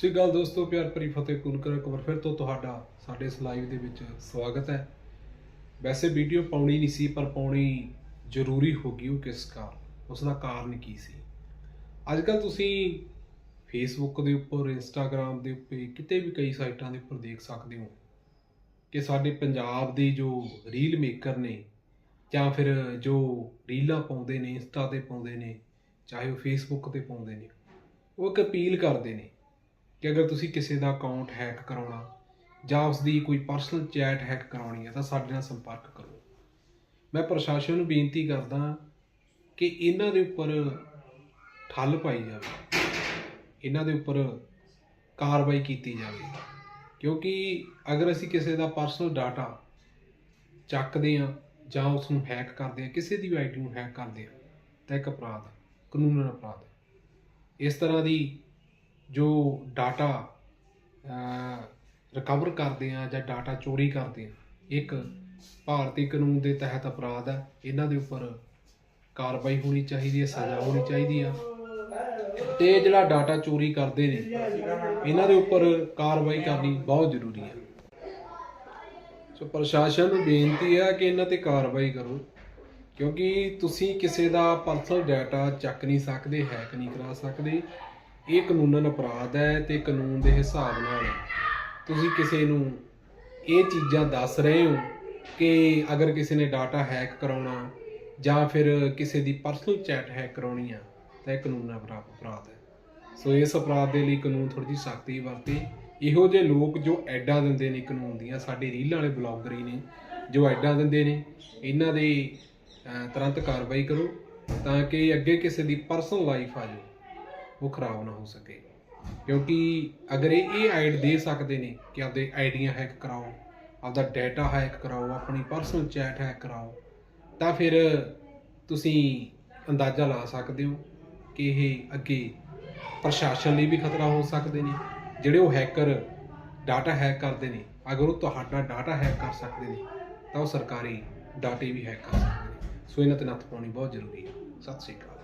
ਸ੍ਰੀ ਅਕਾਲ ਦੋਸਤੋ, ਪਿਆਰ ਭਰੀ ਫਤਿਹ ਕੁਲਕਰ ਇੱਕ ਵਾਰ ਫਿਰ ਤੋਂ ਤੁਹਾਡਾ ਸਾਡੇ ਇਸ ਲਾਈਵ ਦੇ ਵਿੱਚ ਸਵਾਗਤ ਹੈ। ਵੈਸੇ ਵੀਡੀਓ ਪਾਉਣੀ ਨਹੀਂ ਸੀ, ਪਰ ਪਾਉਣੀ ਜ਼ਰੂਰੀ ਹੋ ਗਈ ਉਹ ਕਿਸ ਕਾਰਨ? ਉਸ ਦਾ ਕਾਰਨ ਕੀ ਸੀ? ਅੱਜ ਕੱਲ ਤੁਸੀਂ ਫੇਸਬੁੱਕ ਦੇ ਉੱਪਰ ਇੰਸਟਾਗ੍ਰam ਦੇ ਉੱਪਰ, ਕਿਤੇ ਵੀ ਕਈ ਸਾਈਟਾਂ ਦੇ ਉੱਪਰ ਦੇਖ ਸਕਦੇ ਹੋ ਕਿ ਸਾਡੇ ਪੰਜਾਬ ਦੇ ਜੋ ਰੀਲ ਮੇਕਰ ਨੇ ਜਾਂ ਫਿਰ ਜੋ ਰੀਲਾਂ ਪਾਉਂਦੇ ਨੇ ਇੰਸਟਾ ਤੇ ਪਾਉਂਦੇ ਨੇ, ਚਾਹੇ ਉਹ ਫੇਸਬੁੱਕ ਤੇ ਪਾਉਂਦੇ ਨੇ, ਉਹ ਇੱਕ ਅਪੀਲ ਕਰਦੇ ਨੇ। ਕਿ ਅਗਰ ਤੁਸੀਂ ਕਿਸੇ ਦਾ ਅਕਾਊਂਟ ਹੈਕ ਕਰਾਉਣਾ ਜਾਂ ਉਸ ਦੀ ਕੋਈ ਪਰਸਨਲ ਚੈਟ ਹੈਕ ਕਰਾਉਣੀ ਹੈ ਤਾਂ ਸਾਡੇ ਨਾਲ ਸੰਪਰਕ ਕਰੋ। ਮੈਂ ਪ੍ਰਸ਼ਾਸਨ ਨੂੰ ਬੇਨਤੀ ਕਰਦਾ ਕਿ ਇਹਨਾਂ ਦੇ ਉੱਪਰ ਠੱਲ ਪਾਈ ਜਾਵੇ। ਇਹਨਾਂ ਦੇ ਉੱਪਰ ਕਾਰਵਾਈ ਕੀਤੀ ਜਾਵੇ। ਕਿਉਂਕਿ ਅਗਰ ਅਸੀਂ ਕਿਸੇ ਦਾ ਪਰਸਨਲ ਡਾਟਾ ਚੱਕਦੇ ਆ ਜਾਂ ਉਸ ਨੂੰ ਹੈਕ ਕਰਦੇ ਆ ਕਿਸੇ ਦੀ ਵੀ ਆਈਡੀ ਨੂੰ ਹੈਕ ਕਰਦੇ ਆ ਤਾਂ ਇੱਕ ਅਪਰਾਧ ਹੈ, ਕਾਨੂੰਨ ਅਪਰਾਧ। ਇਸ ਤਰ੍ਹਾਂ ਦੀ ਜੋ ਡਾਟਾ ਰਿਕਵਰ ਕਰਦੇ ਆ ਜਾਂ ਡਾਟਾ ਚੋਰੀ ਕਰਦੇ ਆ, ਇੱਕ ਭਾਰਤੀ ਕਾਨੂੰਨ ਦੇ ਤਹਿਤ ਅਪਰਾਧ ਹੈ ਇਹਨਾਂ ਦੇ ਉੱਪਰ ਕਾਰਵਾਈ ਹੋਣੀ ਚਾਹੀਦੀ ਹੈ ਸਜ਼ਾ ਹੋਣੀ ਚਾਹੀਦੀ ਆ। ਤੇ ਜਿਹੜਾ ਡਾਟਾ ਚੋਰੀ ਕਰਦੇ ਨੇ, ਇਹਨਾਂ ਦੇ ਉੱਪਰ ਕਾਰਵਾਈ ਕਰਨੀ ਬਹੁਤ ਜ਼ਰੂਰੀ ਹੈ ਸੋ ਪ੍ਰਸ਼ਾਸਨ ਨੂੰ ਬੇਨਤੀ ਹੈ ਕਿ ਇਹਨਾਂ ਤੇ ਕਾਰਵਾਈ ਕਰੋ, ਕਿਉਂਕਿ ਤੁਸੀਂ ਕਿਸੇ ਦਾ ਪਰਸਨਲ ਡਾਟਾ ਚੱਕ ਨਹੀਂ ਸਕਦੇ ਹੈਕ ਨਹੀਂ ਕਰਾ ਸਕਦੇ ਇਹ ਕਾਨੂੰਨਨ ਅਪਰਾਧ ਹੈ ਤੇ ਕਾਨੂੰਨ ਦੇ ਹਿਸਾਬ ਨਾਲ ਤੁਸੀਂ ਕਿਸੇ ਨੂੰ ਇਹ ਚੀਜ਼ਾਂ ਦੱਸ ਰਹੇ ਹੋ ਕਿ ਅਗਰ ਕਿਸੇ ਨੇ ਡਾਟਾ ਹੈਕ ਕਰਾਉਣਾ ਜਾਂ ਫਿਰ ਕਿਸੇ ਦੀ ਪਰਸਨਲ ਚੈਟ ਹੈਕ ਕਰਾਉਣੀ ਆ, ਤਾਂ ਇਹ ਕਾਨੂੰਨ ਅਪਰਾ- ਅਪਰਾਧ ਹੈ। ਸੋ ਇਸ ਅਪਰਾਧ ਦੇ ਲਈ ਕਾਨੂੰਨ ਥੋੜੀ ਜਿਹੀ ਸਖਤੀ ਵਰਤੇ। ਇਹੋ ਜਿਹੇ ਲੋਕ ਜੋ ਐਡਾਂ ਦਿੰਦੇ ਨੇ ਕਾਨੂੰਨ ਦੀਆਂ, ਸਾਡੇ ਰੀਲਾਂ ਵਾਲੇ ਬਲੌਗਰ ਹੀ ਨੇ, ਜੋ ਐਡਾਂ ਦਿੰਦੇ ਨੇ, ਇਹਨਾਂ ਦੇ ਤੁਰੰਤ ਕਾਰਵਾਈ ਕਰੋ ਤਾਂ ਕਿ ਅੱਗੇ ਕਿਸੇ ਦੀ ਪਰਸਨਲ ਲਾਈਫ ਆ ਜਾਵੇ। ਉਹ ਖਰਾਬ ਨਾ ਹੋ ਸਕੇ। ਕਿਉਂਕਿ ਅਗਰ ਇਹ ਇਹ ਆਈਡ ਦੇ ਸਕਦੇ ਨੇ ਕਿ ਆਪਦੇ ਆਈਡੀਆਂ ਹੈਕ ਕਰਾਓ, ਆਪਦਾ ਡਾਟਾ ਹੈਕ ਕਰਾਓ, ਆਪਣੀ ਪਰਸਨਲ ਚੈਟ ਹੈਕ ਕਰਾਓ, ਤਾਂ ਫਿਰ ਤੁਸੀਂ ਅੰਦਾਜ਼ਾ ਲਾ ਸਕਦੇ ਹੋ ਕਿ ਇਹ ਅੱਗੇ ਪ੍ਰਸ਼ਾਸਨ ਲਈ ਵੀ ਖਤਰਾ ਹੋ ਸਕਦੇ ਨੇ। ਜਿਹੜੇ ਉਹ ਹੈਕਰ ਡਾਟਾ ਹੈਕ ਕਰਦੇ ਨੇ, ਅਗਰ ਉਹ ਤੁਹਾਡਾ ਡਾਟਾ ਹੈਕ ਕਰ ਸਕਦੇ ਨੇ, ਤਾਂ ਉਹ ਸਰਕਾਰੀ ਡਾਟੇ ਵੀ ਹੈਕ ਕਰ ਸਕਦੇ ਨੇ। ਸੋ ਇਹਨਾਂ ਤੇ ਨੱਥ ਪਾਉਣੀ ਬਹੁਤ ਜ਼ਰੂਰੀ ਹੈ। ਸਤਿ ਸ਼੍ਰੀ ਅਕਾਲ।